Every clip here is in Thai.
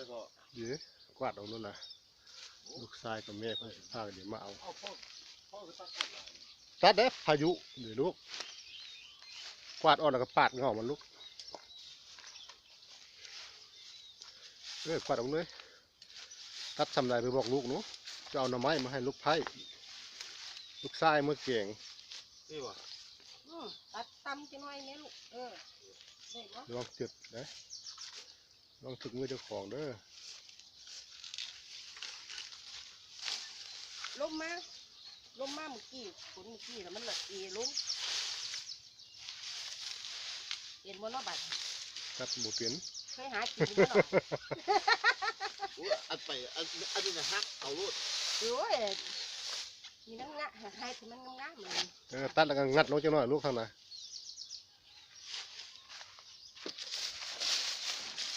ช่ก็เดี๋ยวกวาดเอานู่นล่ะลูกชายกับแม่เพิ่นสิพากันเดี๋ยวมาเอาเอาพ่อพ่อก็ตัดออกไลน์ตัดเด้อพายุเดี๋ยวลูกกวาดออกแล้วก็ปาดเงามันลูกเอ้ยกวาดออกเลยตัดทำไรไปบอกลูกหนูจะเอาหน่อไม้มาให้ลูกไผ่ลูกชายเมื่อเก่งนี่วะอืมตัดตำจะหน่อยแม่ลูกเออได้บ่ลองจุดนะ ลองถึงมือเจ้าของเด้อลมมาลมมาเมื่อกี้ฝนเมื่อกี้แล้วมันละเอลงเห็นบ่เนาะบัดตัดหมูเปลี่ยนเคยหากินบ่เนาะอุ๊ยอันไปอันอันนี้นะฮักเอาลูกโอ้ยมีน้ำงะให้ที่มันงามๆเลยเออตัดแล้วก็งัดลงจังหน่อยลูกข้างใน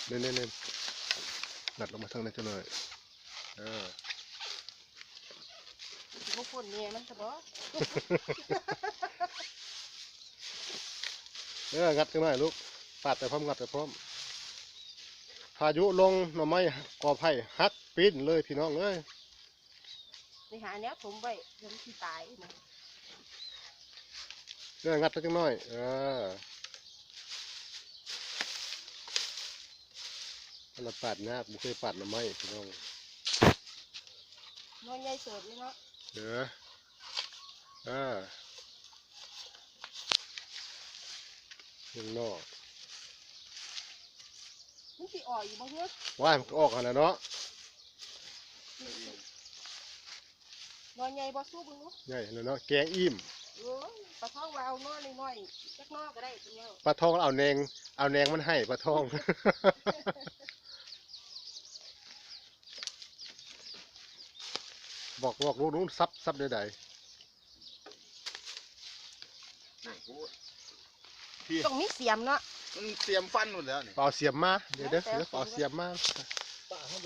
เน่นเน่นเน่นงัดลงมาทางในจังหน่อยเออบ่ฝนเนี่ยมันซะบ่เอองัดจังหน่อยลูกปาดแต่พร้อมงัดแต่พร้อม พายุลงหน่อไม้กอไผ่ฮักปีนเลยพี่น้องเอ้ยไปหาแนวผมไว้เดี๋ยวมันสิตายนะเอองัดจังหน่อย เออ อันละปาดยากบุเคยปาดหน่อไม้พี่น้องน้อยใหญ่เสิร์ฟเลยเนาะเด้ออ่ายังนอกมันสิอ่อยอยู่บ่เฮ้ยว่ายมันก็ออกกันแล้วเนาะน้อยใหญ่บ่สู้เบิ่งเนาะใหญ่แล้วเนาะแกงอิ่มโอ้ยปลาทองว่าเอาน้อยน้อยๆจักน้อก็ได้ตัวเนี้ยปลาทองเอาแนงเอาแนงมันให้ปลาทอง บอกบอกลูกนู้นซับซับใดนี่พูดพี่ต้องมีเสียมเนาะมันเตรียมฟันหมดแล้วนี่ๆเปล่าเสียมมาเดี๋ยวเดี๋ยวเดี๋ยวเปล่าเสียมมา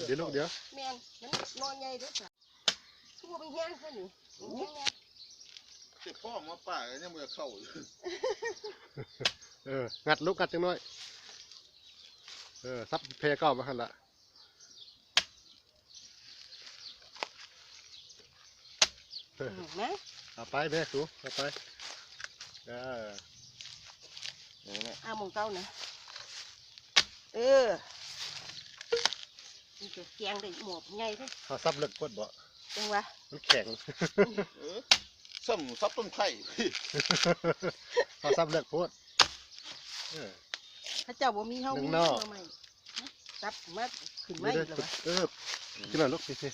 เดี๋ยวลูกเดี๋ยวแม่นมันนอนใหญ่เด้อจ้ะทั่วไปแห้งซะนี่แห้งแน่เจ็บพ่อมาป่าก็ยังมือเข้าอยู่เอองัดลูกงัดจังน้อยเออซับเพเก้ามาหันละ เอออืมนะเอาไปแม่สูเอาไปเออนี่แม่อาหมองเก้านะเออนี่จะแกงได้หมวกใหญ่เด้อเขาซับเลิกกดบ่จังวะมันแข็งเออซ้ำซับต้นไข่พี่เขาซับเลิกโพดเออถ้าเจ้าบ่มีเฮาหนึ่มีงเฮนอกาใหม่จับมาขึ้นมาเดี๋อียวกแล้วเดี๋ยววะเออขึ้นมาลูกสิสิ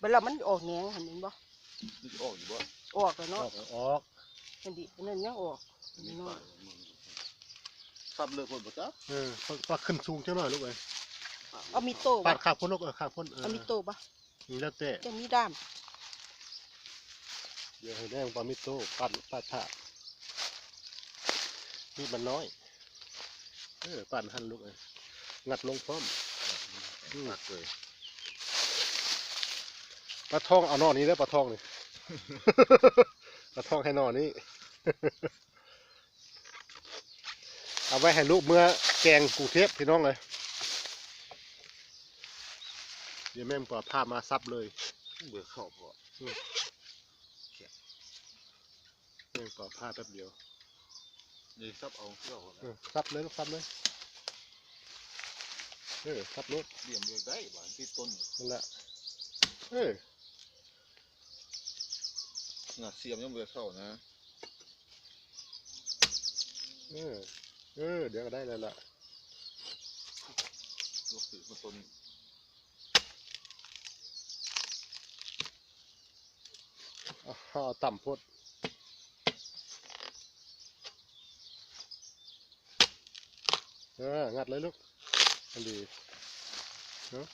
เวลามันออกแหนงเห็นบ่ มันจะออกอยู่บ่ออกแล้วอเนาะอกออกเห็นดิอันนั่นยังออกนี่น้อป่ายมึงซับเลิกคนบ่จ๊ะเออปลาปลาขึ้นสูงจังหน่อยลูกเอ้ยเอามีโต้ปาบ่ดข้างพ้นลูกเออข้างพ้นเออเอามีโต้บ่มีแล้วแต่จะมีด้ามเดี๋ยวให้แดงปลามิโต้ปัดปัดผ้านี่มันน้อย เออปั่นหันลูกเอ้ยงัดลงพร้อมหนักเลย ปลาทองเอานอนี้แล้วปลาทองนี่ปลาทองให้นอนี้ เอาไว้ให้ลูกเมื่อแกงกูเทพพี่น้องเลยเดี๋ยวแม่มปลาผ้ามาซับเลยเบื่อเข้าพอแม่งปลาผ้าแป๊บเดียวนี่ซับเอาเสื้อคนเออซับเลยลูกซับเลยเออซับลูกเบี่ยมเรียกได้บ้านที่ต้นนั่นแหละเออ น่ะเสียมยังเบื่อเข้านะเออเออเดี๋ยวก็ได้แล้วล่ะลูกถือมาต้นเอาเอาต่ำโพดเอองัดเลยลูกอันดีโอ้ย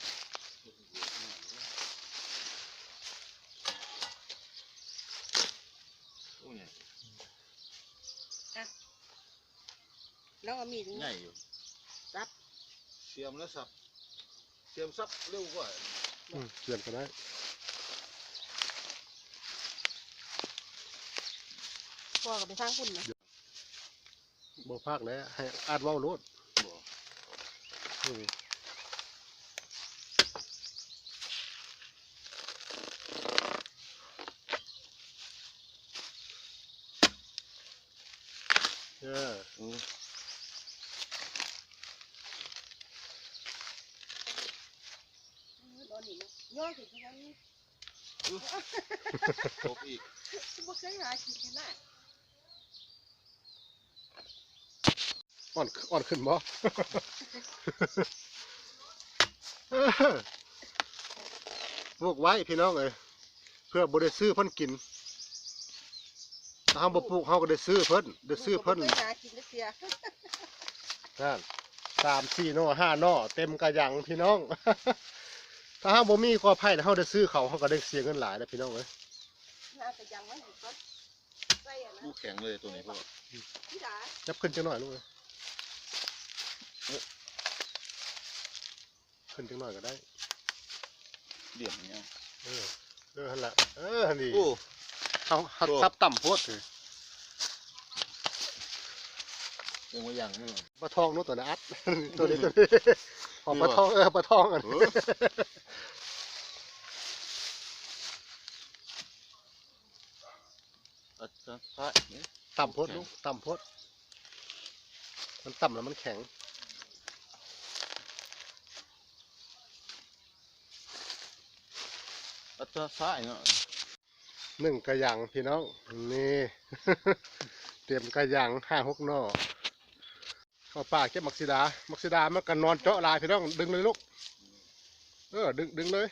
แล้วเอามีดใหญ่อยู่ซับเสียมแล้วซับเสียมซับเร็วกว่าอืมเปลี่ยนก็ได้พ่อก็ไปทางพุ่นนะบ่ภาคแล้วให้อาดเว้าโลดบ่อืมเอออืม นอนนี่ย้อน ถึงขนาดนี้ตกอีกบ่เคยหากินขนาดอ่อนอ่อนขึ้นบ่ปลูกไว้พี่น้องเอ้ยเพื่อบ่ได้ซื้อเพิ่นกินถ้าเฮาบ่ปลูกเฮาก็ได้ซื้อเพิ่นได้ซื้อเพิ่นบ่เคยหากินได้เสียนั่นสามสี่หน่อห้าหน่อเต็มกระหยังพี่น้อง ถ้าเฮาบ่มีก็ไผ่เฮาได้ซื้อเขาเฮาก็ได้เสียเงินหลายนะพี่น้องเอ้ยน่าจะยังไม่อยู่ก่อนใส่อะนะลูกแข็งเลยตัวนี้พ่อพี่ดาจับขึ้นจังหน่อยลูกเอ้ยขึ้นจังหน่อยก็ได้เหลี่ยมเนี้ยเออเออหั่นละเออหั่นนี่โอ้เฮาหักโอ้ซับต่ำโพดเลยยังไม่ยังนี่ปลาทองเนู้ตัวนะอัดตัวนี้ตัวนี้ข อปลาทองเออปลาทองอันเอออาจจะพระเนี่ยต่ำโพดลูกต่ำโพดมันต่ำแล้วมันแข็งอาจจะพระเนาะหนึ่งกระหยังพี่น้อง นี่ เตรียมกระหยังห้าหกหน่อ เข้าป่าเก็บมักซิดา มักซิดามันก็นอนเจาะลายพี่น้องดึงเลยลูก เออดึงดึงเลย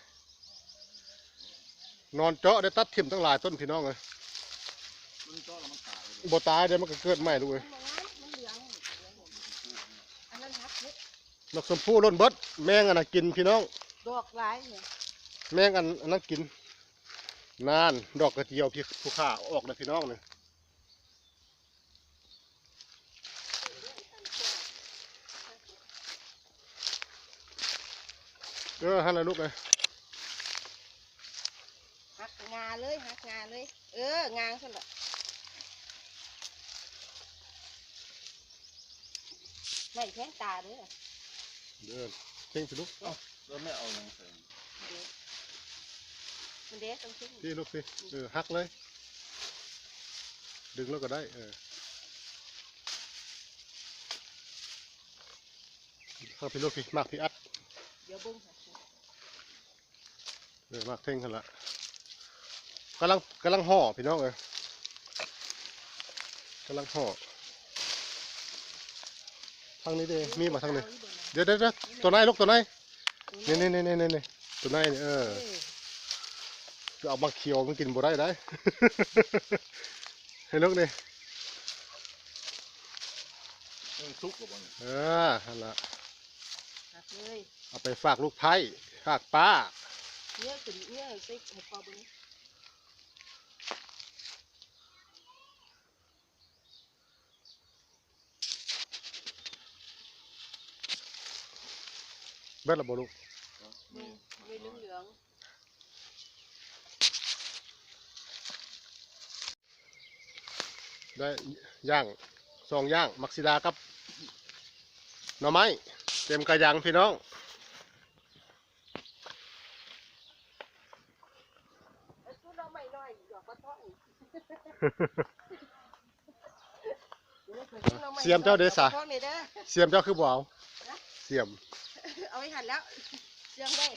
นอนเจาะได้ตัดทิ่มตั้งหลายต้นพี่น้องเลยมันก็แล้วมันตายเลยบ่ตายเดี๋ยวมันก็เกิดใหม่ลูกเลยมันงามมันเหลืองอันนั้นฮักเฮ็ดนกสมพู่ล้นเบิดแมงอันน่ะกินพี่น้อง ดอกหลายเนี่ยแมงอันอันนั้นกิน นานดอกกระเจียวพี่ผู้ข้าออกเลยพี่น้องเลย ออฮันละลูกเลยหักงาเลยหักงาเลย เอองางซั่นล่ะไม่แทงตาเด้อเดินเพ่งสิลูกแล้วไม่เอายังใส่เด้อมันเด้ต้องขึ้นพี่ลูกสิเออหักเลย ดึงแล้วก็ได้เออเข้าพี่ลูกพี่มากพี่อัดเดี๋ยวเบิ่งค่ะเออมากเท่งกันละกำลังกำลังห่อพี่น้องเอ้ยกำลังห่อทางนี้เด้มีมาทางนี้เดี๋ยวเดี๋ยวเดี๋ยวตัวไหนลูกตัวไหนนี่นี่นี่นี่นี่นี่ตัวไหนนี่เออเออจะเอามาเคี่ยวมันกินบ่ได้ได้ให้ลูกนี่มันซุกกับมันเออนั่นละหักเลยเอาไปฝากลูกไผ่ฝากป้า เนี่ยขึ้นเนี่ยใส่ให้พอบึงเบ็ดละบ่ลูกเบิ่งไม่เหลืองได้ย่างสองย่าง มักซิดากับหน่อไม้ เต็มกระยังพี่น้อง ๆไอ้ ตัวเราไม่น้อยดอกกระท้อนเสียมเจ้าเดชะ ต้องนี่เด้อเสียมเจ้าคือบ่เอาเสียม เอาไว้หันแล้วเสียมได้